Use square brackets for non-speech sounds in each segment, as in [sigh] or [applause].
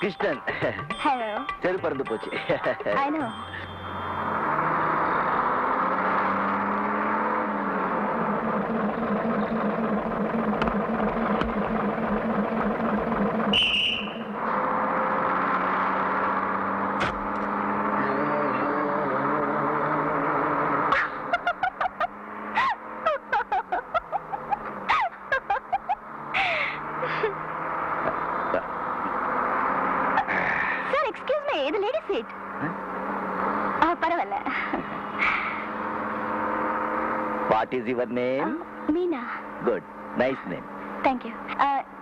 Krishnan. Hello செருப்பு பறந்து போச்சு I know sir excuse me இது லேடி சீட் பரவாயில்ல what is your name Meena good nice name thank you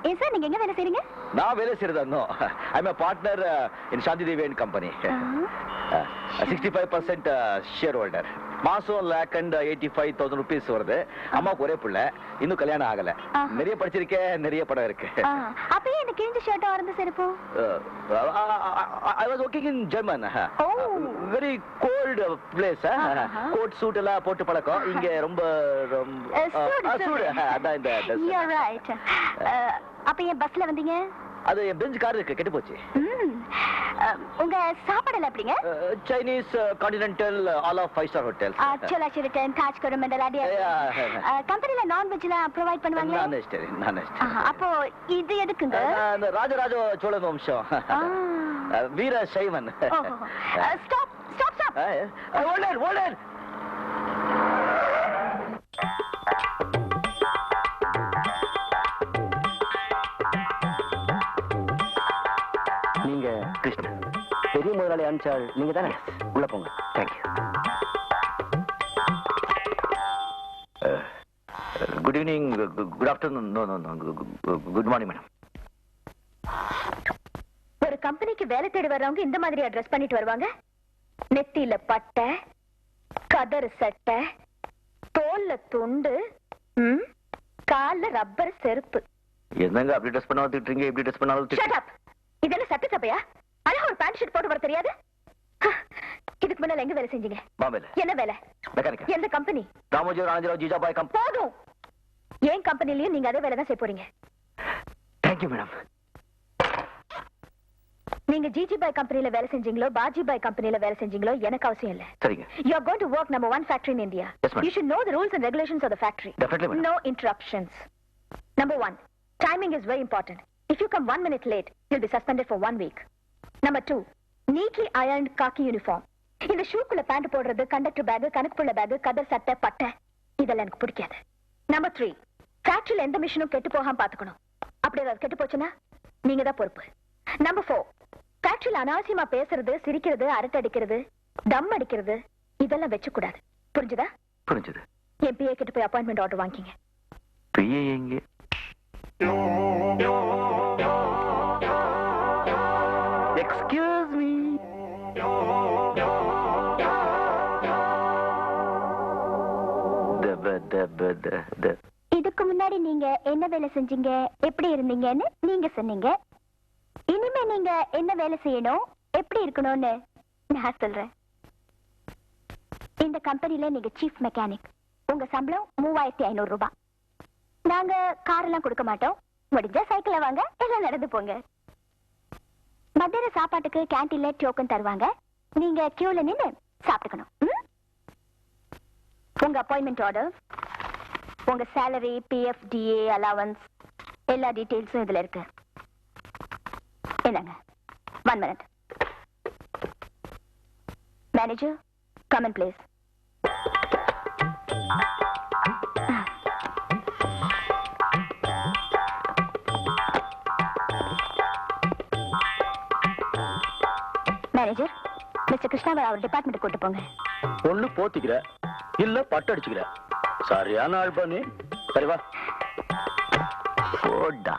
ஏன் சார் நீங்க எங்க வேலை செய்றீங்க? நான் வேலை செய்யறதா I am partner in Shanthi தேவியன் company sixty five percent shareholder மாசம் lakh and eighty five thousand rupees வருது அம்மாவுக்கு ஒரே பிள்ளை. இன்னும் கல்யாணம் ஆகல. நிறைய படிச்சிருக்கேன் நிறைய படம் இருக்கு. அப்ப ஏன் இந்த கிழிஞ்ச ஷர்ட்டா இருந்து செருப்பு? I was working in German. Very cold place. Coat suit எல்லாம் போட்டு பழக்கம். இங்க ரொம்ப ரொம்ப சூடு. அதான் இந்த அப்ப ஏன் பஸ்ல வந்தீங்க? அது என் பெஞ்ச் கார் இருக்கு கெட்டு போச்சு. உங்க சாப்பாடுல எப்படிங்க? Chinese continental all of five star hotels Chola Sheraton Taj Coromandel அடி. கம்பெனில நான்வெஜ்லாம் ப்ரொவைட் பண்ணுவாங்களா? நான் வெஜிடேரியன் நான் ஆஹா, அப்போ இது எதுக்குங்க? அந்த ராஜராஜ சோழன் வம்சம். வீர சைவன். Stop stop stop older older முதலாளி அனுப்பிச்சாள். நீங்க தானே? உள்ள போங்க. Thank you good evening good afternoon no no no good morning madam ஒரு கம்பெனிக்கு வேலை தேடி வர்றவங்க இந்த மாதிரி அட்ரஸ் பண்ணிட்டு வருவாங்க? நெத்தியில பட்டை கதறு சட்டை தோல்ல துண்டு ம், கால்ல ரப்பர் செருப்பு. என்னங்க அப்படி ட்ரெஸ் பண்ணாலும் திட்டுறீங்க? இப்படி ட்ரெஸ் பண்ணாலும் ஷட் திட்டுறீங்க அப் இது என்ன சட்டை ஒரு பேண்ட் ஷர்ட் போட்டு வர தெரியாது இதுக்கு முன்னால எங்க வேலை செஞ்சீங்க பாம்பேல என்ன வேலை மெக்கானிக்கா எந்த கம்பெனி ராமோஜி ராஜராவ் ஜிஜாபாய் கம் போதும் ஏன் கம்பெனிலயும் நீங்க அதே வேலை தான் செய்ய போறீங்க தேங்க்யூ மேடம் நீங்க ஜிஜி பாய் கம்பெனில வேலை செஞ்சீங்களோ பாஜி பாய் கம்பெனில வேலை செஞ்சீங்களோ எனக்கு அவசியம் இல்ல சரிங்க You are going to work number one factory in India. Yes, ma'am. You should know the rules and regulations of the factory. Definitely, madam. No interruptions. Number one, timing is very important. If you come one minute late, you'll be suspended for Number two, neatly ironed khaki uniform. இந்த ஷூக்குள்ள pant போடுறது conductor bag கணக்குப்புள்ள bag கதர் சட்டை பட்டை. இதெல்லாம் எனக்கு பிடிக்காது. நம்பர் த்ரீ ஃபேக்டரியில எந்த மிஷினும் கெட்டு போகாம பாத்துக்கணும். அப்படி ஏதாவது கெட்டு போச்சுன்னா நீங்க தான் பொறுப்பு. நம்பர் ஃபோர் ஃபேக்டரியில அனாவசியமா பேசுறது சிரிக்கிறது அரட்டை அடிக்கிறது தம் அடிக்கிறது இதெல்லாம் வச்சு கூடாது புரிஞ்சுதா? புரிஞ்சது. என் பிஏ கிட்ட போய் அப்பாயின்மெண்ட் ஆர்டர் வாங்கிங்க பிஏ எங்க? இதுக்கு முன்னாடி நீங்க என்ன வேலை செஞ்சீங்க? எப்படி இருந்தீங்கன்னு நீங்க சொன்னீங்க. இனிமே நீங்க என்ன வேலை செய்யணும்? எப்படி இருக்கணும்னு நான் சொல்றேன். இந்த கம்பெனில நீங்க சீஃப் மெக்கானிக் உங்க சம்பளம் மூவாயிரத்தி ஐநூறு ரூபாய். நாங்க கார் எல்லாம் கொடுக்க மாட்டோம். முடிஞ்சா சைக்கிள்ல வாங்க எல்லாம் நடந்து போங்க. மத்தியான சாப்பாட்டுக்கு கேன்டீன்ல டோக்கன் தருவாங்க. நீங்க கியூல நின்னு சாப்பிட்டுக்கணும். ம்? உங்க அப்பாயின்மெண்ட் ஆர்டர் உங்க சேலரி பிஎஃப் டிஏ அலவன்ஸ் எல்லா டீடைல்ஸும் இதுல இருக்கு. என்னங்க? One minute manager come on please manager mister கிருஷ்ணாவை அவர் டிபார்ட்மெண்ட் கூட்டு போங்க. ஒண்ணு போத்திக்கிற இல்ல பட்டு அடிச்சுக்கிற சரியான ஆள் பண்ணி சரி வா. போடா.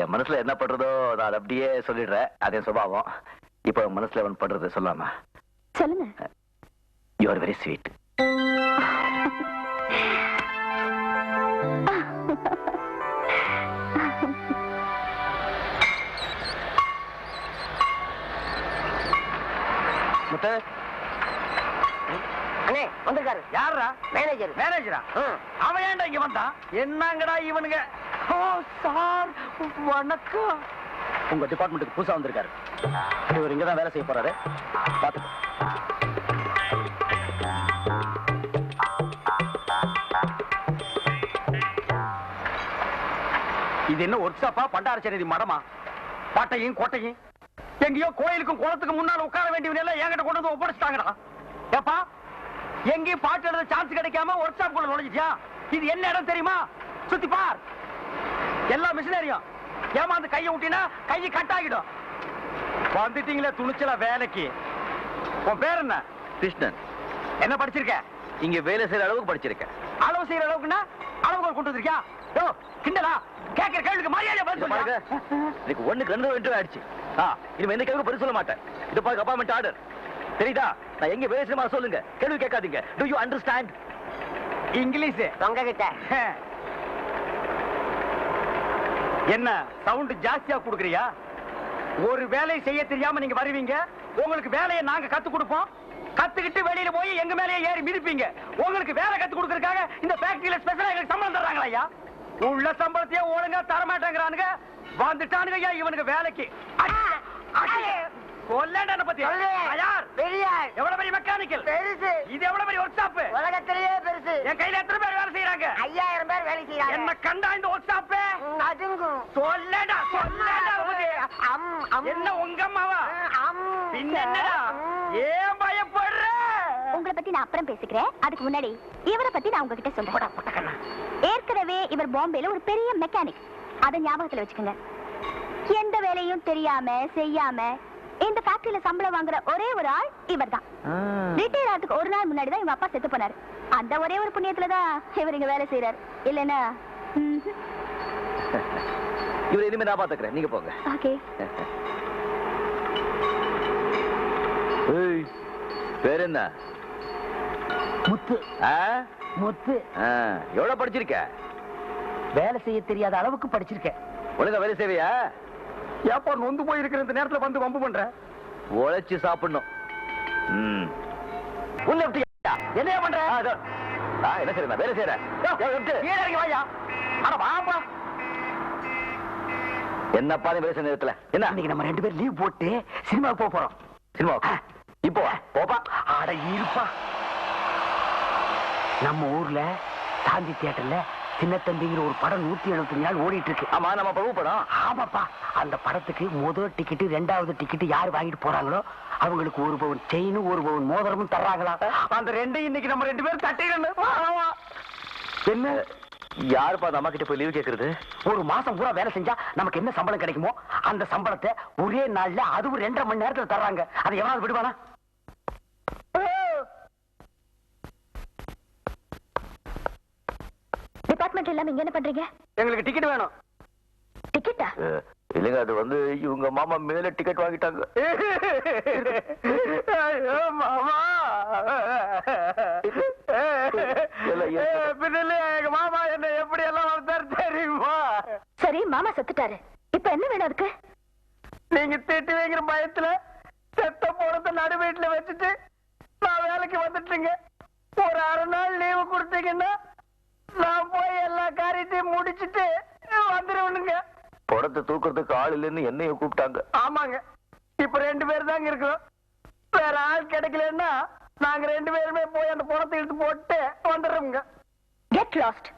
என் மனசுல என்ன பண்றதோ நான் அப்படியே சொல்லிடுறேன் அதே சுபாவம். இப்போ மனசுல ஒன்று பண்றது சொல்லாமா? சொல்லுங்க. You are very sweet Muthu அண்ணே வந்திருக்காரு. யாரா மேனேஜர். மேனேஜரா? அவன் ஏன்டா இங்க வந்தான்? என்னங்கடா இவனுங்க? சார் வணக்கம். உங்க டிபார்ட்மெண்ட்டுக்கு புதுசா வந்திருக்காரு. இவர் இங்க தான் வேலை செய்ய போறாரு. பாத்துக்கோ. இது என்ன ஒர்க் ஷாப்பா பண்டாரச்சேரி மடமா? பாட்டையும் கோட்டையும்? எங்கேயோ கோயிலுக்கும் குளத்துக்கு முன்னால உட்கார வேண்டியவங்க எல்லாம் என்கிட்ட கொண்டு வந்து ஒப்படைச்சிட்டாங்கடா. ஏப்பா எங்கேயும் பாட்டு எழுத சான்ஸ் கிடைக்காம ஒர்க் ஷாப் குள்ள நுழைஞ்சிட்டியா? இது என்ன இடம் தெரியுமா? சுத்தி பார். எல்லா மிஷினரியும் ஏமாந்து கையை விட்டினா கையை கட் ஆகிடும். வந்துட்டீங்களே துணிச்சல வேலைக்கு. உன் பேர் என்ன? கிருஷ்ணன். என்ன படிச்சிருக்க? இங்க வேலை செய்யற அளவுக்கு படிச்சிருக்கேன் அளவு செய்யற அளவுக்குன்னா அளவுக்கு கொண்டு வந்திருக்கியா? கிண்டலா? கேட்கிற கேள்விக்கு மரியாதை பதில் சொல்லுங்க எனக்கு ஒண்ணுக்கு ரெண்டு இன்டர்வியூ ஆயிடுச்சு. இனிமே எந்த கேள்வி பதில் சொல்ல மாட்டேன். இது பாருங்க அப்பார்ட்மெண்ட் ஆர்டர் தெரியுதா? நான் எங்க செய்யணுமா சொல்லுங்க. கேள்வி கேட்காதீங்க. Do you understand English. உங்ககிட்ட என்ன சவுண்ட் ஜாஸ்தியா குடுக்குறியா? ஒரு வேலையை செய்ய தெரியாம நீங்க வருவீங்க. உங்களுக்கு வேலையை நாங்க கத்து கொடுப்போம். கத்துக்கிட்டு வெளியில போய் எங்க மேலயே ஏறி மிதிப்பீங்க. உங்களுக்கு வேலை கத்து கொடுக்கறதுக்காக இந்த ஃபேக்டரியில ஸ்பெஷலா எங்களுக்கு சம்பளம் தர்றாங்களா ஐயா? உள்ள சம்பளத்தையே ஒழுங்கா தர மாட்டேங்கிறானுங்க வந்துட்டானுங்க ஐயா இவனுக்கு வேலைக்கு. கொல்லண்டன பத்தி. யார் பெரிய எவ்வளவு பெரிய மெக்கானிக்கல்? பெருசு. இது எவ்வளவு பெரிய ஒர்க் ஷாப் உலகத்திலேயே பெருசு. என் கையில எத்தனை பேர் வேலை செய்யறாங்க ஐயாயிரம் பேர் வேலை செய்யறாங்க என்ன கண்டா இந்த ஒர்க் ஷாப் ம், அதுங்கும் சொல்லடா சொல்லடா உனக்கு. அம், அம். என்ன உங்க அம்மாவா? அம். பின்ன என்னடா? ம். ஏன் பயப்படுற? உங்களை பத்தி நான் அப்புறம் பேசிக்கிறேன். அதுக்கு முன்னாடி இவரை பத்தி நான் உங்ககிட்ட சொல்றேன். ஏற்கனவே இவர் பாம்பேல ஒரு பெரிய மெக்கானிக் அதை ஞாபகத்துல வச்சுக்கோங்க. எந்த வேலையும் தெரியாம செய்யாம இந்த ஃபேக்டரியில சம்பளம் வாங்குற ஒரே ஒரு ஆள் இவர்தான். ரிட்டையர் ஆகிறதுக்கு ஒரு நாள் முன்னாடி தான் இவங்க அப்பா செத்து போனாரு. அந்த ஒரே ஒரு புண்ணியத்துல தான் இவர் இங்க வேலை செய்யறாரு இல்லைன்னா [laughs] இவரை இனிமே நான் பாத்துக்கிறேன் நீங்க போங்க. ஓகே பேர் என்ன? முத்து. ஆ? முத்து. ஆ, எவ்வளவு படிச்சிருக்க? வேலை செய்ய தெரியாத அளவுக்கு படிச்சிருக்கேன். ஒழுங்கா வேலை செய்வியா? ஏப்பா நொந்து போய் இருக்கிற இந்த நேரத்துல வந்து வம்பு பண்ற? உழைச்சு சாப்பிடணும். என்ன பண்ற? என்ன செய்யற வேலை செய்யறேன் என்னப்பா வேலை செய்ய நேரத்துல? என்ன? இன்னைக்கு நம்ம ரெண்டு பேரும் லீவ் போட்டு சினிமாவுக்கு போக போறோம். சினிமா இப்போ? போப்பா. அட இருப்பா. நம்ம ஊர்ல சாந்தி தியேட்டர்ல சின்னத்தம்பிங்கிற ஒரு படம் நூத்தி எழுபத்தஞ்சு நாள் ஓடிட்டு இருக்கு ஆமா நம்ம பிரபு படம். ஆமாப்பா அந்த படத்துக்கு முதல் டிக்கெட் ரெண்டாவது டிக்கெட் யார் வாங்கிட்டு போறாங்களோ அவங்களுக்கு ஒரு பவுன் செயின் ஒரு பவுன் மோதிரமும் தர்றாங்களா? அந்த ரெண்டையும் இன்னைக்கு நம்ம ரெண்டு பேரும் தட்டிடணும். என்ன? யாருப்பா அந்த அம்மா கிட்ட போய் லீவ் கேக்குறது? ஒரு மாசம் பூரா வேலை செஞ்சா நமக்கு என்ன சம்பளம் கிடைக்குமோ அந்த சம்பளத்தை ஒரே நாள்ல அதுவும் ரெண்டரை மணி நேரத்துல தர்றாங்க. அதை எவனாவது விடுவானா? டிபார்ட்மெண்ட் இல்லாம இங்க என்ன பண்றீங்க? எங்களுக்கு டிக்கெட் வேணும். டிக்கெட்டா இல்லைங்க அது வந்து இவங்க மாமா மேல டிக்கெட் வாங்கிட்டாங்க. ஐயோ, மாமா. எங்க மாமா என்ன எப்படி எல்லாம் வளர்த்தாரு தெரியுமா? சரி மாமா செத்துட்டாரு. இப்ப என்ன வேணும் அதுக்கு? நீங்க திட்டு வைக்கிற பயத்துல செத்த போறத நடு வீட்டுல வச்சுட்டு நான் வேலைக்கு வந்துட்டுங்க ஒரு அரை நாள் லீவு கொடுத்தீங்கன்னா நான் போய் எல்லா காரியத்தையும் முடிச்சிட்டு வந்துருவனுங்க. படத்தை தூக்குறதுக்கு ஆள் இல்லைன்னு என்னையும் கூப்பிட்டாங்க. ஆமாங்க. இப்ப ரெண்டு பேர் தாங்க இருக்கிறோம். வேற ஆள் கிடைக்கலன்னா நாங்க ரெண்டு பேருமே போய் அந்த பணத்தை இழுத்து போட்டு வந்துடுறோம்ங்க. கெட் லாஸ்ட்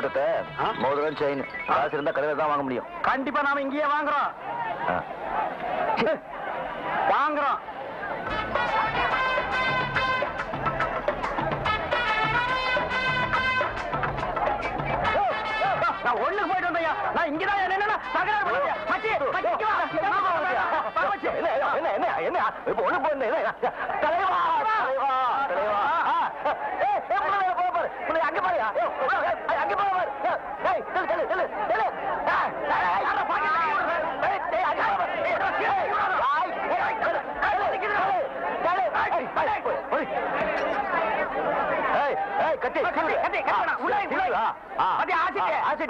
கூட்டத்தை? மோதிரம் செயின் காசு இருந்தா கடையில தான் வாங்க முடியும் கண்டிப்பா நாம இங்கேயே வாங்குறோம். வாங்குறோம் நான் ஒண்ணு போயிட்டு வந்தையா நான் இங்கதான் என்னன்னா தகராறு பண்ணாதீங்க. மச்சி, மச்சி, வா. என்ன என்ன என்ன இப்ப ஒண்ணு போய் தலைவா தலைவா தலைவா ஆ. ஏய், ஏய், உள்ள வா, போ, பாரு. உள்ள அங்க பாருயா. ஏய், உள்ள வா, ஏய், அங்க போய் பாரு. ஏய், செல்லு, செல்லு, செல்லு, செல்லு. ஏய், ஏய், ஏய், யாரா பாக்கெட் தூக்கி விடுற? ஏய், ஏய், அங்க வா, பாரு. ஏய், ஏய், ஏய், ஏய், ஏய், செல்லு, செல்லு, செல்லு, செல்லு. ஏய், ஏய், ஏய், போய், போய். ஏய், ஏய், கத்தி, கத்தி, சீவு. கத்தி, கத்தி வேணாம். உள்ள வை, உள்ள வை. சீவு, ஆ, ஆ. கத்தி, ஆசிட்டு. ஆ, ஆசிட்டு. ஆய், ஆ, ஊத்துங்க. ஆசிட்டு ஊத்திடுங்க. அதாண்டி. ஆ. ஆ. செயின். ஆ, மோதிரம். ஆ. ஆ. ஆ,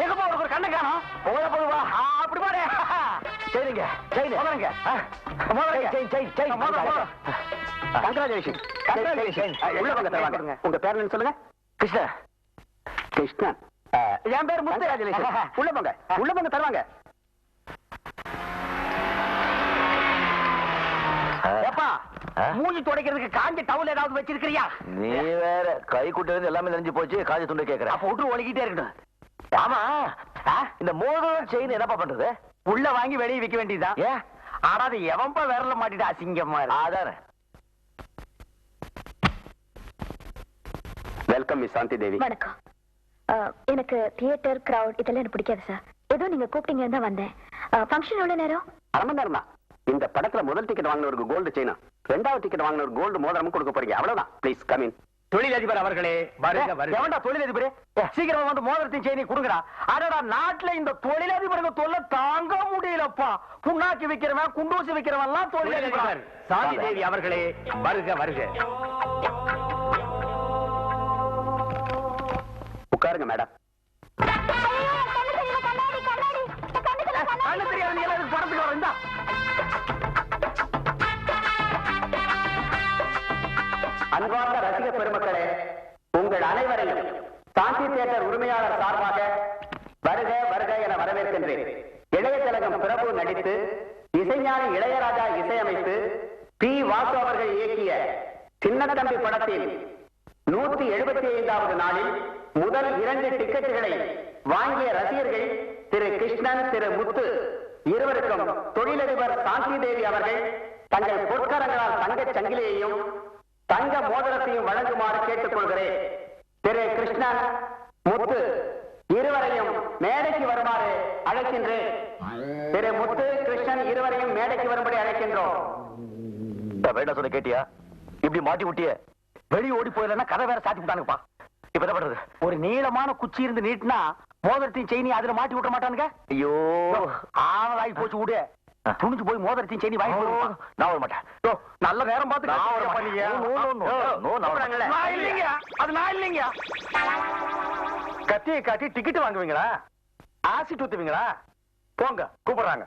எங்கப்பா உனக்கு ஒரு கண்ணு காணோம்? போத போதுவா அப்படி பாரு சரிங்க செயின் மோதிரங்க. ஆ. மோதிரங்க. செயின் செயின் செயின் வாங்க, தருவாங்க. உங்க பேர் என்ன சொல்லுங்க. கிருஷ்ணா கிருஷ்ணன். என் பேர் முத்து உள்ள போங்க. உள்ள போங்க தருவாங்க. ஏப்பா? மூஞ்சி துடைக்கிறதுக்கு காஞ்ச டவுல் ஏதாவது வச்சிருக்கிறியா? நீ வேற கை குட்டி வந்து எல்லாமே நெஞ்சு போச்சு காஜி துண்டை கேக்குற. அப்ப விட்டு ஒழுகிட்டே இருக்கட்டும். ஆமா? இந்த மோதிரம் செயின் என்னப்பா பண்றது? உள்ள வாங்கி வெளியே விக்க வேண்டியதுதான். ஏன்? ஆனா அது எவன்பா விரல மாட்டிட்டு அசிங்கமா இருக்கு? அதானே வெல்கம் மிஸ் சாந்தி தேவி வணக்கம். எனக்கு தியேட்டர் கிரவுட் இதெல்லாம் எனக்கு பிடிக்காது சார் ஏதோ நீங்க கூப்பிட்டீங்கன்னு தான் வந்தேன். ஃபங்க்ஷன் எவ்வளவு நேரம்? அரை மணி நேரம் இந்த படத்துல முதல் டிக்கெட் வாங்கினவருக்கு கோல்டு செயினா ரெண்டாவது டிக்கெட் வாங்கினவர் கோல்டு மோதிரமும் கொடுக்க போறீங்க. அவ்வளவுதான். ப்ளீஸ் கம் இன் தொழிலதிபர் அவர்களே வருக வருக. எவன்டா தொழிலதிபரே? சீக்கிரம் வந்து மோதிரத்தையும் செயினி கொடுங்கடா. அடடா நாட்டுல இந்த தொழிலதிபருக்கு தொல்லை தாங்க முடியலப்பா. புண்ணாக்கி விக்கிறவன் குண்டூசி விக்கிறவன் எல்லாம் தொழிலதிபர் சாந்தி தேவி அவர்களே வருக வருக. வர இந்தா. அன்பார்ந்த ரசிக பெருமக்களே உங்கள் அனைவரையும் சாந்தி தியேட்டர் உரிமையாளர் சார்பாக வருக வருக என வரவேற்கின்றேன். இளைய திலகம் பிரபு நடித்து இசைஞானி இளையராஜா இசையமைத்து பி வாசு அவர்கள் இயக்கிய சின்னத்தம்பி படத்தில் நூத்தி எழுபத்தி ஐந்தாவது நாளில் முதல் இரண்டு டிக்கெட்டுகளை வாங்கிய ரசிகர்கள் திரு கிருஷ்ணன் திரு முத்து இருவருக்கும் தொழிலதிபர் சாந்தி தேவி அவர்கள் தங்கள் பொற்கரங்களால் தங்க சங்கிலியையும் தங்க மோதிரத்தையும் வழங்குமாறு கேட்டுக்கொள்கிறேன். திரு கிருஷ்ணன் முத்து இருவரையும் மேடைக்கு வருமாறு அழைக்கின்றேன். திரு முத்து கிருஷ்ணன் இருவரையும் மேடைக்கு வரும்படி அழைக்கின்றோம். வேண்டாம் சொல்ல கேட்டியா? இப்படி மாட்டி விட்டிய வெளியே ஓடி போயிடலன்னா கதை வேற சாத்தி விட்டானுப்பா இப்ப என்ன பண்றது ஒரு நீளமான குச்சி இருந்து நீட்டினா மோதிரத்தையும் செயினி அதுல மாட்டி விட்ட மாட்டானுங்க? ஐயோ. ஆளாகி போச்சு விடு. துணிஞ்சு போய் மோதிரத்தையும் செயினி வாங்கி. நான் வர மாட்டேன். நல்ல நேரம் பார்த்து நான் வர மாட்டேன். அது நான் இல்லைங்க. கத்தியை காட்டி டிக்கெட் வாங்குவீங்களா? ஆசிட் ஊத்துவீங்களா போங்க கூப்பிடுறாங்க.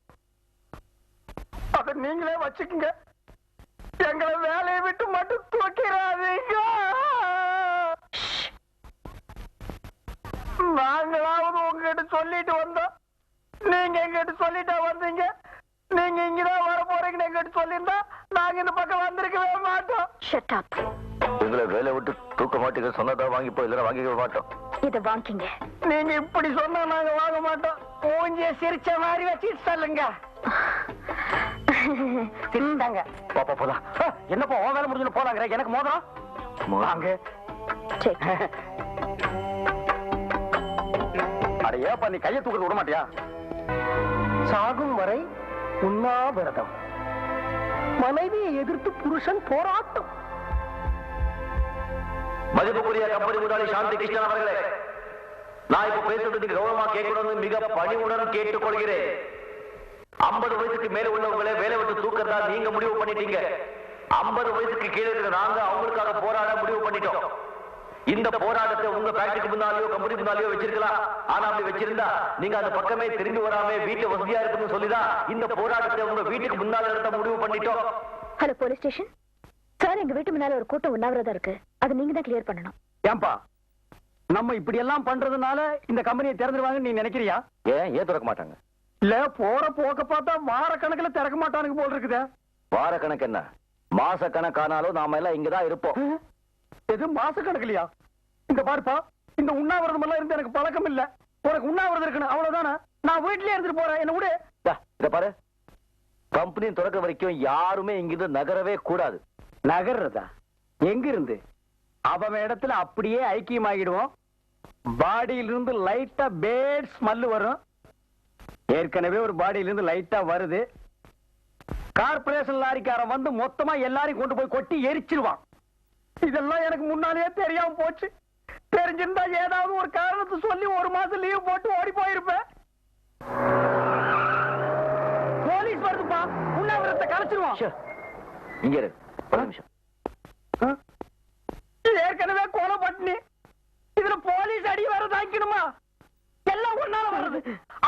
அத நீங்களே வச்சுக்குங்க. எங்களை வேலையை விட்டு மட்டும் தூக்கிறாதீங்க நாங்களாவது உங்ககிட்ட சொல்லிட்டு வந்தோம். நீங்க எங்கிட்ட சொல்லிட்டா வந்தீங்க. நீங்க இங்கதான் வர போறீங்கன்னு எங்கிட்ட சொல்லியிருந்தா நாங்க இந்த பக்கம் வந்திருக்கவே மாட்டோம். ஷட் அப் வேலை விட்டு தூக்க மாட்டேங்க சொன்னதா வாங்கி போய் இல்லைன்னா வாங்கிக்க மாட்டோம். இத வாங்கிங்க. நீங்க இப்படி சொன்னா நாங்க வாங்க மாட்டோம். மூஞ்சிய சிரிச்ச மாதிரி வச்சுட்டு சொல்லுங்க. சிரிச்சாங்க பாப்பா போலாம் என்னப்பா உன் வேலை முடிஞ்சு போலாங்கிற? எனக்கு மோதிரம். வாங்க. சரி. அட ஏப்பா நீ கையை தூக்கிட்டு விட மாட்டியா? சாகும் வரை உண்ணாவிரதம். மனைவியை எதிர்த்து புருஷன் போராட்டம். மதிப்புக்குரிய கம்பெனி முதலாளி சாந்தி கிருஷ்ணன் அவர்களே நான் இப்ப பேசுறது கௌரவமா கேட்கணும்னு மிக பணிவுடன் கேட்டுக்கொள்கிறேன். ஐம்பது வயசுக்கு மேல உள்ளவங்களே வேலை விட்டு தூக்கறதா நீங்க முடிவு பண்ணிட்டீங்க. ஐம்பது வயசுக்கு கீழே இருக்கிற நாங்க அவங்களுக்காக போராட முடிவு பண்ணிட்டோம். இந்த போராட்டத்தை உங்க ஃபேக்டரிக்கு முன்னாலேயோ கம்பெனி முன்னாலேயோ வச்சிருக்கலாம். ஆனா அப்படி வச்சிருந்தா நீங்க அந்த பக்கமே திரும்பி வராம வீட்டு வசதியா இருக்குன்னு சொல்லிதான் இந்த போராட்டத்தை உங்க வீட்டுக்கு முன்னால நடத்த முடிவு பண்ணிட்டோம். ஹலோ போலீஸ் ஸ்டேஷன் சார் எங்க வீட்டு முன்னால ஒரு கூட்டம் உண்ணாவிரதம் இருக்கு. அது நீங்க தான் கிளியர் பண்ணணும். ஏன்பா? நம்ம இப்படி எல்லாம் பண்றதுனால இந்த கம்பெனியை திறந்துருவாங்கன்னு நீ நினைக்கிறியா? ஏன் ஏன் திறக்க மாட்டாங்க? இல்ல போற போக்க பார்த்தா வார கணக்குல திறக்க மாட்டானுங்க போல் இருக்குதே. வார கணக்கு என்ன? மாச கணக்கானாலும் நாம எல்லாம் இங்கதான் இருப்போம். எது மாச கணக்குலயா இந்த பாருப்பா இந்த உண்ணாவிரதம் எல்லாம் இருந்து எனக்கு பழக்கம் இல்ல. உனக்கு உண்ணாவிரதம் இருக்கணும் அவ்வளவுதானே? நான் வீட்லயே இருந்துட்டு போறேன் என்ன விடு. இத பாரு. கம்பெனி திறக்க வரைக்கும் யாருமே இங்கிருந்து நகரவே கூடாது. நகர்றதா? எங்க இருந்து அவன் இடத்துல அப்படியே ஐக்கியமாகிடுவோம். பாடியில இருந்து லைட்டா பேட் ஸ்மெல் வரும். ஏற்கனவே ஒரு பாடியில இருந்து லைட்டா வருது. கார்பரேஷன் லாரிக்காரன் வந்து மொத்தமா எல்லாரையும் கொண்டு போய் கொட்டி எரிச்சிருவான். இதெல்லாம் எனக்கு முன்னாலேயே தெரியாம போச்சு. தெரிஞ்சிருந்தா ஏதாவது ஒரு காரணத்தை சொல்லி ஒரு மாசம் லீவ் போட்டு ஓடி போயிருப்பேன். போலீஸ் வருதுப்பா. உண்ணாவிரத்தை கலைச்சிருவான். ச்சே, இங்க ஏற்கனவே கொலை பட்டினி இதுல போலீஸ் அடி வேற தாக்கணுமா எல்லாம் ஒன்னால வர்றது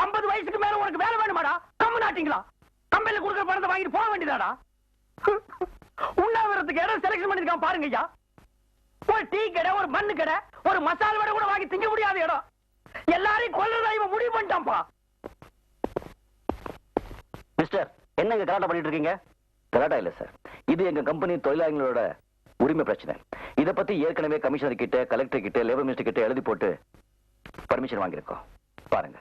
ஐம்பது வயசுக்கு மேல உனக்கு வேலை வேணுமாடா? கம்மு நாட்டிங்களா? கம்பெனில கொடுக்குற பணத்தை வாங்கிட்டு போக வேண்டியதாடா? உண்ணாவிரத்துக்கு இடம் செலக்ஷன் பண்ணிருக்கான் பாருங்க ஐயா. ஒரு டீ கடை ஒரு மண்ணு கடை ஒரு மசால் வடை கூட வாங்கி திங்க முடியாத இடம். எல்லாரையும் கொல்றதா இவன் முடிவு பண்ணிட்டான்ப்பா. மிஸ்டர் என்னங்க கலாட்டம் பண்ணிட்டு இருக்கீங்க? கலாட்டா இல்ல சார். இது எங்க கம்பெனி தொழிலாளர்களோட உரிமை பிரச்சனை. இத பத்தி ஏற்கனவே கமிஷனர் கிட்ட கலெக்டர் கிட்ட லேபர் மினிஸ்டர் கிட்ட எழுதி போட்டு பர்மிஷன் வாங்கியிருக்கோம். பாருங்க.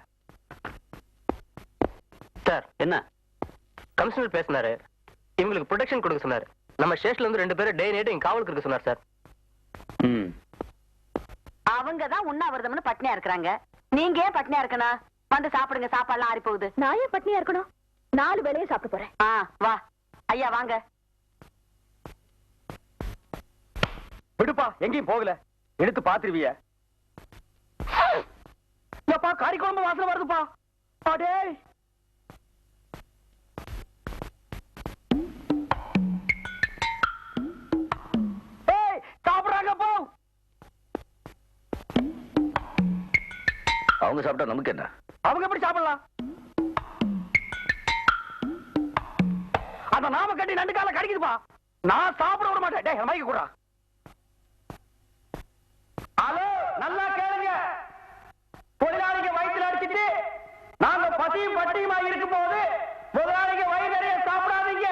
சார் என்ன? கமிஷனர் பேசினாரு. இவங்களுக்கு ப்ரொடெக்ஷன் கொடுக்க சொன்னாரு. நம்ம ஸ்டேஷன்ல இருந்து ரெண்டு பேரும் டே நைட் இங்க காவலுக்கு இருக்க சொன்னார் சார். ம். அவங்க தான் உண்ணாவிரதம்னு பட்னியா இருக்கிறாங்க. நீங்க ஏன் பட்னியா இருக்கணும்? வந்து சாப்பிடுங்க சாப்பாடுலாம் ஆறி போகுது. நான் ஏன் பட்னியா இருக்கணும்? நாலு வேளையும் சாப்பிட்டு போறேன். ஆ வா. ஐயா வாங்க. விடுப்பா எங்கேயும் போகல. எடுத்து பாத்துருவிய. கறி குழம்பு வாசனை வருதுப்பா. அடே. அவங்க சாப்பிட்டா நமக்கு என்ன? அவங்க எப்படி சாப்பிடலாம்? அந்த நாம கட்டி நண்டு கால கடிக்குதுப்பா. நான் சாப்பிட விட மாட்டேன். டேய் மைக்கு கூட ஹலோ நல்லா கேளுங்க. தொழிலாளிங்க வயிற்றுல அடிச்சிட்டு நாங்க பசியும் பட்டியுமா இருக்கும் போது முதலாளிங்க வயிறு நிறைய சாப்பிடாதீங்க.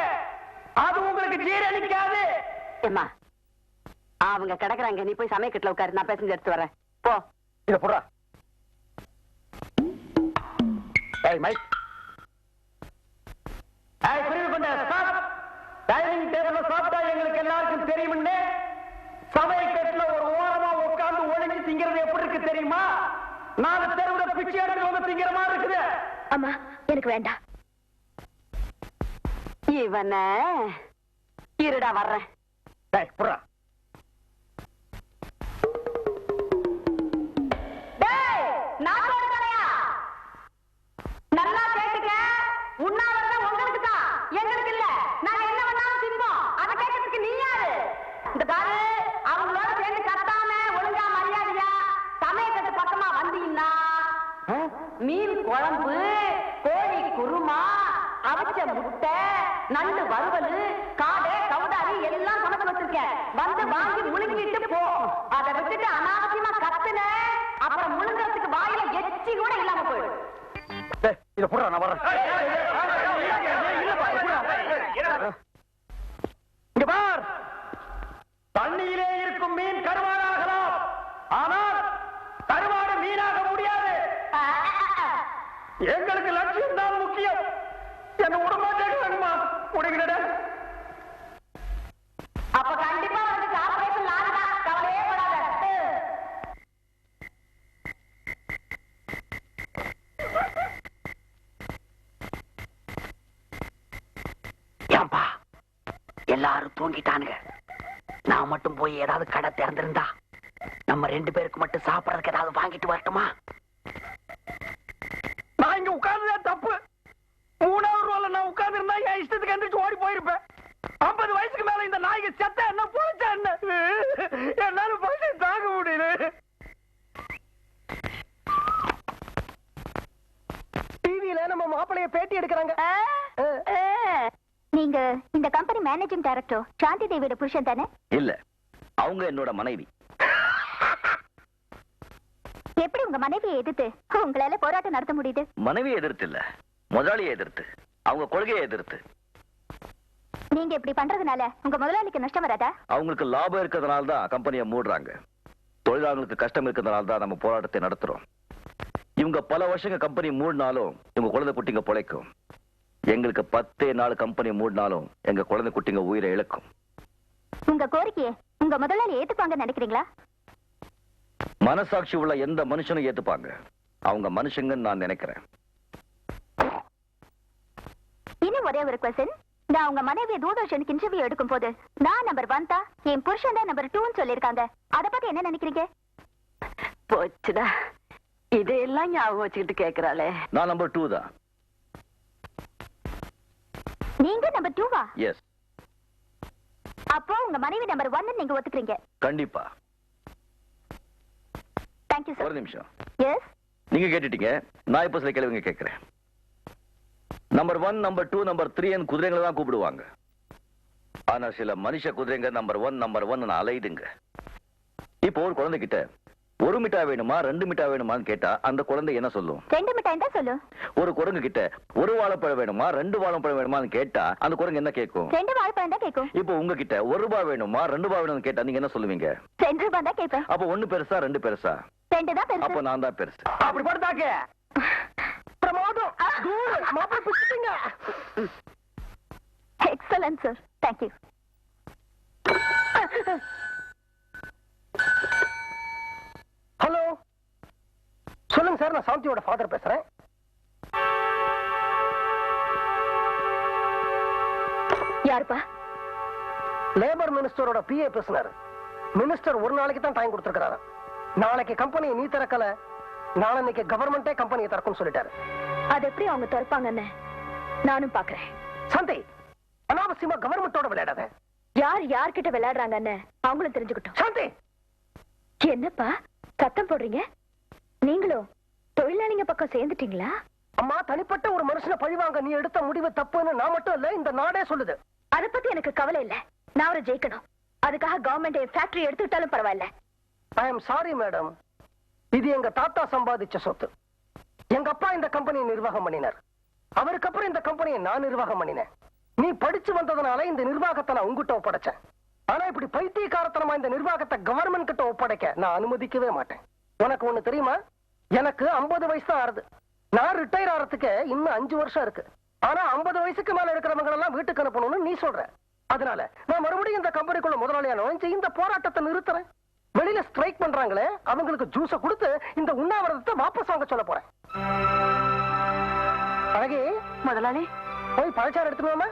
அது உங்களுக்கு ஜீரணிக்காது. ஏம்மா அவங்க கிடக்குறாங்க. நீ போய் சமயக்கட்டுல உட்காரு. நான் பேசஞ்சு எடுத்து வரேன். போ. இத போடுறா. ஏய் மைக். ஏய் புரிவு பண்ண ஸ்டாப் டைனிங் டேபிள்ல சாப்பிட்டா எங்களுக்கு எல்லாருக்கும் தெரியும்னு. சமையக்கட்டுல ஒரு ஓரமா உட்கார்ந்து ஒளிஞ்சு திங்கிறது எப்படி இருக்கு தெரியுமா? நாலு தெருவுல பிச்சை எடுத்து வந்து திங்கிற மாதிரி இருக்குது. அம்மா எனக்கு வேண்டாம். இவன இருடா வர்றேன். புறா குழம்பு கோழி குருமா அவிச்ச முட்டை நண்டு வறுவல் காடை கவுதாரி எல்லாம் சமைச்சு வச்சிருக்கேன். வந்து வாங்கி முழுங்கிட்டு போ. அதை விட்டுட்டு அனாவசியமா கத்துன. அப்புறம் முழுங்கறதுக்கு வாயில எச்சி கூட இல்லாம போயிடும். இத புறா நான் வர்றேன். எல்லாரும் தூங்கிட்டானுங்க. நான் மட்டும் போய் ஏதாவது கடை திறந்திருந்தா நம்ம ரெண்டு பேருக்கு மட்டும் சாப்பிடறதுக்கு ஏதாவது வாங்கிட்டு வரட்டுமா நான் இங்க உட்கார்ந்ததே தப்பு மூணாவது ரூபால நான் உட்கார்ந்து இருந்தா என் இஷ்டத்துக்கு எந்திரிச்சு ஓடி போயிருப்பேன் ஐம்பது வயசுக்கு மேல இந்த நாய்க்கு செத்த என்ன பொழைச்சா என்ன என்னால பசி தாங்க முடியல டிவியில நம்ம மாப்பிளைய பேட்டி எடுக்கிறாங்க நீங்க இந்த கம்பெனி மேனேஜிங் டைரக்டர் சாந்தி தேவியோட புருஷன் தானே இல்ல அவங்க என்னோட மனைவி எப்படி உங்க மனைவியை எதிர்த்து உங்களால போராட்டம் நடத்த முடியுது மனைவியை எதிர்த்து இல்ல முதலாளியை எதிர்த்து அவங்க கொள்கையை எதிர்த்து நீங்க இப்படி பண்றதுனால உங்க முதலாளிக்கு நஷ்டம் வராதா அவங்களுக்கு லாபம் இருக்கிறதுனால தான் கம்பெனியை மூடுறாங்க தொழிலாளர்களுக்கு கஷ்டம் இருக்கிறதுனால தான் நம்ம போராட்டத்தை நடத்துறோம் இவங்க பல வருஷங்க கம்பெனி மூடினாலும் இவங்க குழந்தை குட்டிங்க பொழைக்கும் எங்களுக்கு பத்தே நாள் கம்பெனி மூடினாலும் எங்க குழந்தை குட்டிங்க உயிரை இழக்கும். உங்க கோரிக்கையை உங்க முதலாளி ஏத்துப்பாங்கன்னு நினைக்கிறீங்களா? மனசாட்சி உள்ள எந்த மனுஷனும் ஏத்துப்பாங்க. அவங்க மனுஷங்கன்னு நான் நினைக்கிறேன். இன்னும் ஒரே ஒரு கொஸ்டின் நான் உங்க மனைவி தூர்தர்ஷனுக்கு இன்டர்வியூ எடுக்கும் போது நான் நம்பர் ஒன் தான் என் புருஷன் தான் நம்பர் டூன்னு சொல்லிருக்காங்க அத பத்தி என்ன நினைக்கிறீங்க? போச்சுடா. இதையெல்லாம் ஞாபகம் வச்சுக்கிட்டு கேக்குறாளே. நான் நம்பர் டூ தான். நீங்க நம்பர் டூவா எஸ் அப்போ உங்க மனைவி நம்பர் ஒன்னு நீங்க ஒத்துக்கிறீங்க. கண்டிப்பா. தேங்க்யூ ஒரு சார் நிமிஷம். எஸ் நீங்க கேட்டுட்டீங்க. நான் இப்ப சில கேள்விங்க கேட்கிறேன். Number one number two number த்ரீன்னு குதிரைங்களை தான் கூப்பிடுவாங்க. ஆனா சில மனுஷ குதிரைங்க நம்பர் ஒன் நம்பர் ஒன் அலையுதுங்க. இப்போ ஒரு குழந்தைகிட்ட ஒரு மிட்டாய் வேணுமா ரெண்டு மிட்டாய் வேணுமான்னு கேட்டா அந்த குழந்தை என்ன சொல்லும்? ரெண்டு மிட்டாய் தான் சொல்லு ஒரு குரங்கு கிட்ட ஒரு வாழைப்பழம் வேணுமா ரெண்டு வாழைப்பழம் வேணுமான்னு கேட்டா அந்த குரங்கு என்ன கேட்கும்? ரெண்டு வாழைப்பழம் தான் கேட்கும். இப்போ உங்ககிட்ட ஒரு ரூபாய் வேணுமா ரெண்டு ரூபாய் வேணும்னு கேட்டா நீங்க என்ன சொல்லுவீங்க? ரெண்டு ரூபாய் தான் கேட்பேன். அப்போ ஒண்ணு பெருசா ரெண்டு பெருசா? ரெண்டு தான் அப்போ பெருசு நான் தான் பெருசு. அப்படி படுத்தாக்க பிரமாதம். தூள் மாப்பிள்ளை பிடிச்சிட்டீங்க excellent sir thank you hello சொல்லுங்க சார் நான் சாந்தியோட ஃபாதர் பேசுறேன். யாருப்பா? லேபர் மினிஸ்டரோட பிஏ பேசினாரு. மினிஸ்டர் ஒரு நாளைக்கு தான் டைம் கொடுத்திருக்காரு நாளைக்கு கம்பெனி நீ திறக்கல நாளைக்கு கவர்மெண்டே கம்பெனியை திறக்கும் சொல்லிட்டாரு. அது எப்படி அவங்க திறப்பாங்கன்னு நானும் பாக்குறேன். சாந்தி அனாவசியமா கவர்மெண்டோட விளையாடாத. யார் யார்கிட்ட விளையாடுறாங்கன்னு அவங்களும் தெரிஞ்சுக்கிட்டோம். சாந்தி! என்னப்பா சத்தம் போடுறீங்க? நீங்களும் தொழிலாளிங்க பக்கம் சேர்ந்துட்டீங்களா? அம்மா தனிப்பட்ட ஒரு மனுஷனை பழிவாங்க நீ எடுத்த முடிவு தப்புன்னு நான் மட்டும் இல்ல இந்த நாடே சொல்லுது. அத பத்தி எனக்கு கவலை இல்ல. நான் அவரை ஜெயிக்கணும். அதுக்காக கவர்மெண்ட் ஃபேக்டரி எடுத்துக்கிட்டாலும் பரவாயில்ல. ஐ எம் சாரி மேடம் இது எங்க தாத்தா சம்பாதிச்ச சொத்து. எங்க அப்பா இந்த கம்பெனியை நிர்வாகம் பண்ணினார். அவருக்கு அப்புறம் இந்த கம்பெனியை நான் நிர்வாகம் பண்ணினேன். நீ படிச்சு வந்ததுனால இந்த நிர்வாகத்தை நான் உங்ககிட்ட ஒப்படைச்சேன். ஆனா இப்படி பைத்தியக்காரத்தனமா இந்த நிர்வாகத்தை கவர்மெண்ட் கிட்ட ஒப்படைக்க நான் அனுமதிக்கவே மாட்டேன். உனக்கு ஒண்ணு தெரியுமா? எனக்கு 50 வயசு தான் ஆறுது. நான் ரிட்டையர் ஆறதுக்கு இன்னும் அஞ்சு வருஷம் இருக்கு. ஆனா 50 வயசுக்கு மேல இருக்கிறவங்க எல்லாம் வீட்டுக்கு அனுப்பணும்னு நீ சொல்ற. அதனால நான் மறுபடியும் இந்த கம்பெனிக்குள்ள முதலாளியா நுழைஞ்சு இந்த போராட்டத்தை நிறுத்துறேன். வெளியில ஸ்ட்ரைக் பண்றாங்களே அவங்களுக்கு ஜூஸ கொடுத்து இந்த உண்ணாவிரதத்தை வாபஸ் வாங்க சொல்ல போறேன். அழகே முதலாளி. போய் பழச்சாறு எடுத்துக்கோமா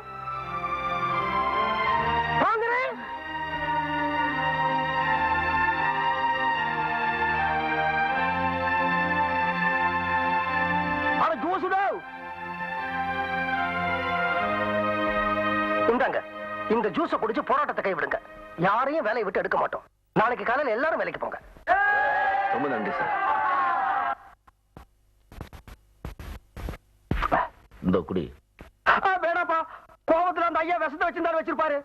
இந்த ஜூஸ குடிச்சு போராட்டத்தை கைவிடுங்க. யாரையும் வேலையை விட்டு எடுக்க மாட்டோம். நாளைக்கு காலையில எல்லாரும் வேலைக்கு போங்க. ரொம்ப நன்றி சார். இந்த குடி. வேணாப்பா. கோபத்துல அந்த ஐயா விஷத்தை வச்சிருந்தாரு வச்சிருப்பாரு.